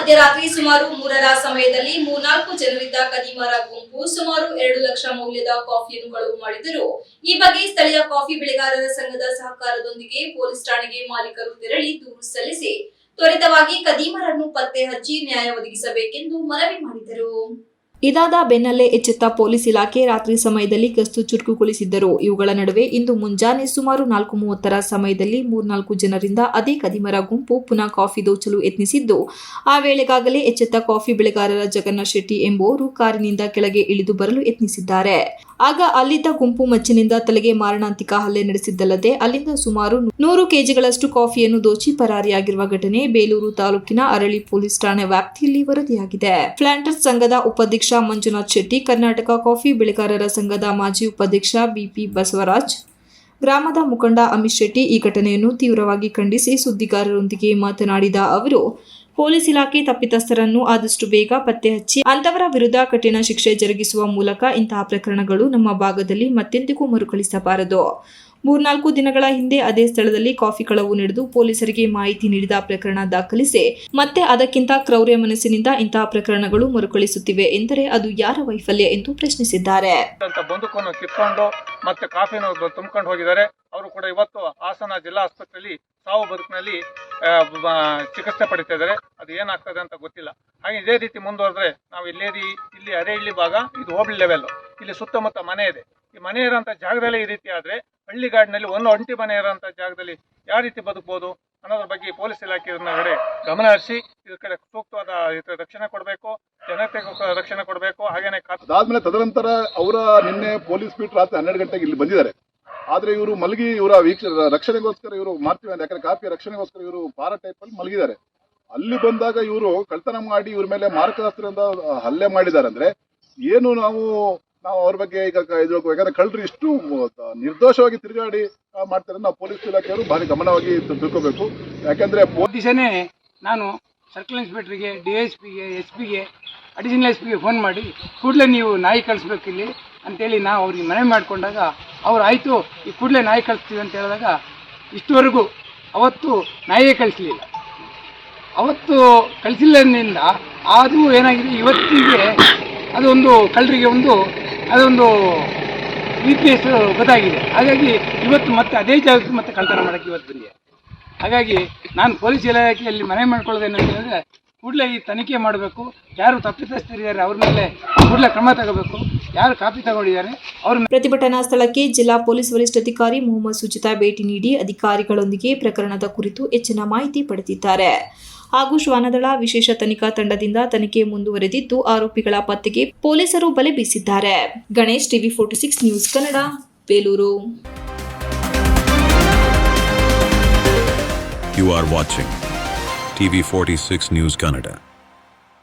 ಮಧ್ಯರಾತ್ರಿ ಸುಮಾರು ಮೂರರ ಸಮಯದಲ್ಲಿ ಮೂರ್ನಾಲ್ಕು ಜನರಿದ್ದ ಕದಿಮರ ಗುಂಪು ಸುಮಾರು ಎರಡು ಲಕ್ಷ ಮೌಲ್ಯದ ಕಾಫಿಯನ್ನು ಕಳುವು ಮಾಡಿದರು. ಈ ಬಗ್ಗೆ ಸ್ಥಳೀಯ ಕಾಫಿ ಬೆಳೆಗಾರರ ಸಂಘದ ಸಹಕಾರದೊಂದಿಗೆ ಪೊಲೀಸ್ ಠಾಣೆಗೆ ಮಾಲೀಕರು ತೆರಳಿ ದೂರು ಸಲ್ಲಿಸಿ, ತ್ವರಿತವಾಗಿ ಕದೀಮರನ್ನು ಪತ್ತೆ ಹಚ್ಚಿ ನ್ಯಾಯ ಒದಗಿಸಬೇಕೆಂದು ಮನವಿ ಮಾಡಿದರು. ಇದಾದ ಬೆನ್ನಲ್ಲೇ ಎಚ್ಚೆತ್ತ ಪೊಲೀಸ್ ಇಲಾಖೆ ರಾತ್ರಿ ಸಮಯದಲ್ಲಿ ಗಸ್ತು ಚುರುಕುಗೊಳಿಸಿದ್ದರು. ಇವುಗಳ ನಡುವೆ ಇಂದು ಮುಂಜಾನೆ ಸುಮಾರು ನಾಲ್ಕು ಮೂವತ್ತರ ಸಮಯದಲ್ಲಿ ಮೂರ್ನಾಲ್ಕು ಜನರಿಂದ ಅದೇ ಕದಿಮರ ಗುಂಪು ಪುನಃ ಕಾಫಿ ದೋಚಲು ಯತ್ನಿಸಿದ್ದು, ಆ ವೇಳೆಗಾಗಲೇ ಎಚ್ಚೆತ್ತ ಕಾಫಿ ಬೆಳೆಗಾರರ ಜಗನ್ನಾಥ್ ಶೆಟ್ಟಿ ಎಂಬುವರು ಕಾರಿನಿಂದ ಕೆಳಗೆ ಇಳಿದು ಬರಲು ಯತ್ನಿಸಿದ್ದಾರೆ. ಆಗ ಅಲ್ಲಿದ್ದ ಗುಂಪು ಮಚ್ಚಿನಿಂದ ತಲೆಗೆ ಮಾರಣಾಂತಿಕ ಹಲ್ಲೆ ನಡೆಸಿದ್ದಲ್ಲದೆ ಅಲ್ಲಿಂದ ಸುಮಾರು ನೂರು ಕೆಜಿಗಳಷ್ಟು ಕಾಫಿಯನ್ನು ದೋಚಿ ಪರಾರಿಯಾಗಿರುವ ಘಟನೆ ಬೇಲೂರು ತಾಲೂಕಿನ ಅರಳಿ ಪೊಲೀಸ್ ಠಾಣೆ ವ್ಯಾಪ್ತಿಯಲ್ಲಿ ವರದಿಯಾಗಿದೆ. ಫ್ಲಾಂಟರ್ಸ್ ಸಂಘದ ಉಪಾಧ್ಯಕ್ಷ ಮಂಜುನಾಥ್ ಶೆಟ್ಟಿ, ಕರ್ನಾಟಕ ಕಾಫಿ ಬೆಳೆಗಾರರ ಸಂಘದ ಮಾಜಿ ಉಪಾಧ್ಯಕ್ಷ ಬಿಪಿ ಬಸವರಾಜ್, ಗ್ರಾಮದ ಮುಖಂಡ ಅಮಿತ್ ಶೆಟ್ಟಿ ಈ ಘಟನೆಯನ್ನು ತೀವ್ರವಾಗಿ ಖಂಡಿಸಿ ಸುದ್ದಿಗಾರರೊಂದಿಗೆ ಮಾತನಾಡಿದ ಅವರು, ಪೊಲೀಸ್ ಇಲಾಖೆ ತಪ್ಪಿತಸ್ಥರನ್ನು ಆದಷ್ಟು ಬೇಗ ಪತ್ತೆ ಹಚ್ಚಿ, ಅಂತವರ ವಿರುದ್ಧ ಕಠಿಣ ಶಿಕ್ಷೆ ಜರುಗಿಸುವ ಮೂಲಕ ಇಂತಹ ಪ್ರಕರಣಗಳು ನಮ್ಮ ಭಾಗದಲ್ಲಿ ಮತ್ತೆಂದಿಗೂ ಮರುಕಳಿಸಬಾರದು. ಮೂರ್ನಾಲ್ಕು ದಿನಗಳ ಹಿಂದೆ ಅದೇ ಸ್ಥಳದಲ್ಲಿ ಕಾಫಿ ಕಳವು ನಡೆದು ಪೊಲೀಸರಿಗೆ ಮಾಹಿತಿ ನೀಡಿದ ಪ್ರಕರಣ ದಾಖಲಿಸಿ, ಮತ್ತೆ ಅದಕ್ಕಿಂತ ಕ್ರೌರ್ಯ ಮನಸ್ಸಿನಿಂದ ಇಂತಹ ಪ್ರಕರಣಗಳು ಮರುಕಳಿಸುತ್ತಿವೆ ಎಂದರೆ ಅದು ಯಾರ ವೈಫಲ್ಯ ಎಂದು ಪ್ರಶ್ನಿಸಿದ್ದಾರೆ. ಬಂದೂಕನ್ನು ಕಿತ್ಕೊಂಡು ಮತ್ತೆ ಕಾಫಿನ ತುಂಬಿಕೊಂಡು ಹೋಗಿದ್ದಾರೆ. ಅವರು ಕೂಡ ಇವತ್ತು ಹಾಸನ ಜಿಲ್ಲಾ ಆಸ್ಪತ್ರೆಯಲ್ಲಿ ಸಾವು ಬದುಕಿನಲ್ಲಿ ಚಿಕಿತ್ಸೆ ಪಡಿತಾ ಇದ್ದಾರೆ ಅದು ಏನಾಗ್ತದೆ ಅಂತ ಗೊತ್ತಿಲ್ಲ. ಹಾಗೆ ಇದೇ ರೀತಿ ಮುಂದುವರೆದ್ರೆ ನಾವು ಇಲ್ಲೇರಿ ಇಲ್ಲಿ ಅರೆ ಇಲ್ಲಿ ಭಾಗ, ಇದು ಹೋಬಳಿ ಲೆವೆಲ್ ಇಲ್ಲಿ ಸುತ್ತಮುತ್ತ ಮನೆ ಇದೆ. ಈ ಮನೆ ಇರೋಂಥ ಜಾಗದಲ್ಲೇ ಈ ರೀತಿ ಆದ್ರೆ ಹಳ್ಳಿಗಾಡಿನಲ್ಲಿ ಒಂದು ಒಂಟಿ ಮನೆ ಇರೋಂಥ ಜಾಗದಲ್ಲಿ ಯಾವ ರೀತಿ ಬದುಕಬಹುದು ಅನ್ನೋದ್ರ ಬಗ್ಗೆ ಪೊಲೀಸ್ ಇಲಾಖೆ ಕಡೆ ಗಮನ ಹರಿಸಿ ಇದ್ರ ಕಡೆ ಸೂಕ್ತವಾದ ರಕ್ಷಣೆ ಕೊಡಬೇಕು, ಜನತೆಗೂ ರಕ್ಷಣೆ ಕೊಡಬೇಕು, ಹಾಗೇನೆ ಅದಾದ್ಮೇಲೆ ತದನಂತರ ಅವರ ನಿನ್ನೆ ಪೊಲೀಸ್ ಪೀಟ್ ರಾತ್ರಿ ಹನ್ನೆರಡು ಗಂಟೆಗೆ ಇಲ್ಲಿ ಬಂದಿದ್ದಾರೆ. ಆದ್ರೆ ಇವರು ಮಲಗಿ ಇವರ ವೀಕ್ಷ ರಕ್ಷಣೆಗೋಸ್ಕರ ಇವರು ಮಾಡ್ತೀವಿ ಅಂತ ಯಾಕಂದ್ರೆ ಕಾಫಿ ರಕ್ಷಣೆಗೋಸ್ಕರ ಇವರು ಪಾರ ಟೈಪ್ ಅಲ್ಲಿ ಮಲಗಿದ್ದಾರೆ. ಅಲ್ಲಿ ಬಂದಾಗ ಇವರು ಕಳ್ತನ ಮಾಡಿ ಇವ್ರ ಮೇಲೆ ಮಾರಕಾಸ್ತ್ರದಿಂದ ಹಲ್ಲೆ ಮಾಡಿದ್ದಾರೆ ಅಂದ್ರೆ ಏನು ನಾವು ನಾವು ಅವ್ರ ಬಗ್ಗೆ ಈಗ ಇದು ಯಾಕಂದ್ರೆ ಕಳ್ಳರು ಇಷ್ಟು ನಿರ್ದೋಷವಾಗಿ ತಿರುಗಾಡಿ ಮಾಡ್ತಾರೆ ನಾವು ಪೊಲೀಸ್ ಇಲಾಖೆಯವರು ಭಾರಿ ಗಮನವಾಗಿ ತಿಳ್ಕೋಬೇಕು. ಯಾಕಂದ್ರೆ ದಿವಸನೇ ನಾನು ಸರ್ಕಲ್ ಇನ್ಸ್ಪೆಕ್ಟರ್ಗೆ, ಡಿ ಎಸ್ ಪಿಗೆ ಎಸ್ ಪಿಗೆ, ಅಡಿಷನಲ್ ಎಸ್ ಪಿಗೆ ಫೋನ್ ಮಾಡಿ, ಕೂಡಲೇ ನೀವು ನಾಯಿ ಕಳಿಸ್ಬೇಕು ಇಲ್ಲಿ ಅಂತೇಳಿ ನಾವು ಅವ್ರಿಗೆ ಮನವಿ ಮಾಡಿಕೊಂಡಾಗ ಅವ್ರು ಆಯಿತು, ಈ ಕೂಡಲೇ ನಾಯಿ ಕಳಿಸ್ತೀವಿ ಅಂತ ಹೇಳಿದಾಗ ಇಷ್ಟುವರೆಗೂ ಅವತ್ತು ನಾಯಿಯೇ ಕಳಿಸಲಿಲ್ಲ. ಅವತ್ತು ಕಳಿಸಿಲ್ಲ ಅದು ಏನಾಗಿದೆ, ಇವತ್ತಿಗೆ ಅದೊಂದು ಕಳ್ಳರಿಗೆ ಒಂದು ಅದೊಂದು ವೀಕ್ನೆಸ್ ಗೊತ್ತಾಗಿದೆ. ಹಾಗಾಗಿ ಇವತ್ತು ಮತ್ತೆ ಅದೇ ಜಾಗಕ್ಕೆ ಮತ್ತೆ ಕಳ್ತನ ಮಾಡೋಕ್ಕೆ ಇವತ್ತು ಬಂದಿದೆ ಹಾಗಾಗಿ ನಾನು ಪೊಲೀಸ್ ಇಲಾಖೆಯಲ್ಲಿ ಮನವಿ ಮಾಡ್ಕೊಳ್ಳೋದೇನಂತಂದರೆ ಕೂಡಲೇ ಈ ತನಿಖೆ ಮಾಡಬೇಕು. ಯಾರು ತಪ್ಪಿತಸ್ಥರಿದ್ದಾರೆ ಅವ್ರ ಮೇಲೆ ಕೂಡಲೇ ಕ್ರಮ ತಗೋಬೇಕು. ಯಾರು ಕಾಪಿ ತಗೊಂಡಿದ್ದಾರೆ, ಅವ್ರ ಪ್ರತಿಭಟನಾ ಸ್ಥಳಕ್ಕೆ ಜಿಲ್ಲಾ ಪೊಲೀಸ್ ವರಿಷ್ಠಾಧಿಕಾರಿ ಮೊಹಮ್ಮದ್ ಸುಚಿತಾ ಭೇಟಿ ನೀಡಿ ಅಧಿಕಾರಿಗಳೊಂದಿಗೆ ಪ್ರಕರಣದ ಕುರಿತು ಹೆಚ್ಚಿನ ಮಾಹಿತಿ ಪಡೆದಿದ್ದಾರೆ. ಹಾಗೂ ಶ್ವಾನದಳ ವಿಶೇಷ ತನಿಖಾ ತಂಡದಿಂದ ತನಿಖೆ ಮುಂದುವರೆದಿದ್ದು ಆರೋಪಿಗಳ ಪತ್ತೆಗೆ ಪೊಲೀಸರು ಬಲೆ ಬೀಸಿದ್ದಾರೆ Ganesh TV forty six news Kannada, Belur you You are watching TV46 News Kannada.